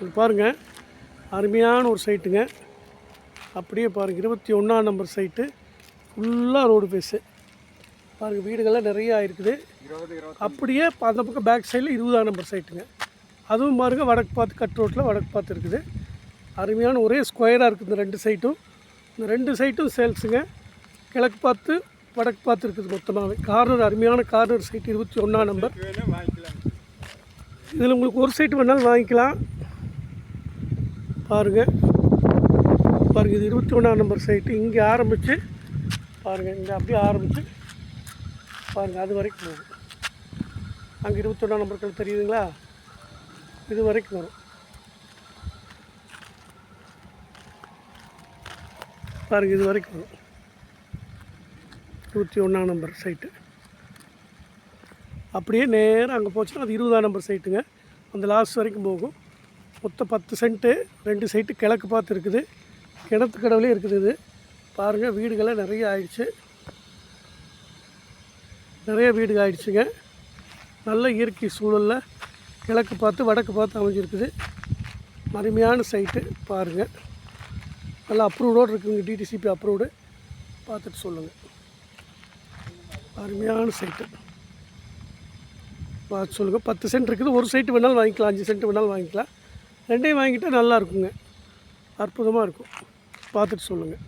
இது பாருங்கள் அருமையான ஒரு சைட்டுங்க அப்படியே பாருங்கள் இருபத்தி ஒன்றாம் நம்பர் சைட்டு ஃபுல்லாக ரோடு பேஸு பாருங்கள் வீடுகள்லாம் நிறையா இருக்குது. அப்படியே அந்த பக்கம் பேக் சைடில் இருபதாம் நம்பர் சைட்டுங்க அதுவும் பாருங்கள் வடக்கு பார்த்து கட் ரோட்டில் வடக்கு பார்த்து இருக்குது. அருமையான ஒரே ஸ்கொயராக இருக்குது இந்த ரெண்டு சைட்டும் இந்த ரெண்டு சைட்டும் சேல்ஸுங்க கிழக்கு பார்த்து வடக்கு பார்த்து இருக்குது மொத்தமாகவே கார்னர் அருமையான கார்னர் சைட் இருபத்தி ஒன்றாம் நம்பர் இதில் உங்களுக்கு ஒரு சைட்டு வேணாலும் வாங்கிக்கலாம். பாருங்கள் பாருங்கள் இது இருபத்தி ஒன்றாம் நம்பர் சைட்டு இங்கே ஆரம்பித்து பாருங்கள் இங்கே அப்படியே ஆரம்பித்து பாருங்கள் அது வரைக்கும் போகும் அங்கே இருபத்தொன்னாம் நம்பர்கள் தெரியுதுங்களா? இது வரைக்கும் வரும். பாருங்கள் இது வரைக்கும் வரும். இருபத்தி ஒன்றாம் நம்பர் சைட்டு அப்படியே நேராக அங்கே போச்சுன்னா அது இருபதாம் நம்பர் சைட்டுங்க அந்த லாஸ்ட் வரைக்கும் போகும். மொத்தம் பத்து சென்ட்டு ரெண்டு சைட்டு கிழக்கு பார்த்து இருக்குது. கிணத்து கடவுளே இருக்குது இது. பாருங்கள் வீடுகள்லாம் நிறைய ஆயிடுச்சு. நிறைய வீடு ஆயிடுச்சுங்க. நல்ல இயற்கை சூழலில் கிழக்கு பார்த்து வடக்கு பார்த்து அமைஞ்சிருக்குது. அருமையான சைட்டு பாருங்கள் நல்லா அப்ரூவ்டோடு இருக்குங்க டிடிசிபி அப்ரூவ்டு. பார்த்துட்டு சொல்லுங்கள் அருமையான சைட்டு. பார்த்து சொல்லுங்கள் பத்து சென்ட் இருக்குது. ஒரு சைட்டு வேணாலும் வாங்கிக்கலாம் அஞ்சு சென்ட் வேணாலும் வாங்கிக்கலாம். ரெண்டையும் வாங்கிட்டால் நல்லா இருக்குங்க அற்புதமாக இருக்கும். பார்த்துட்டு சொல்லுங்கள்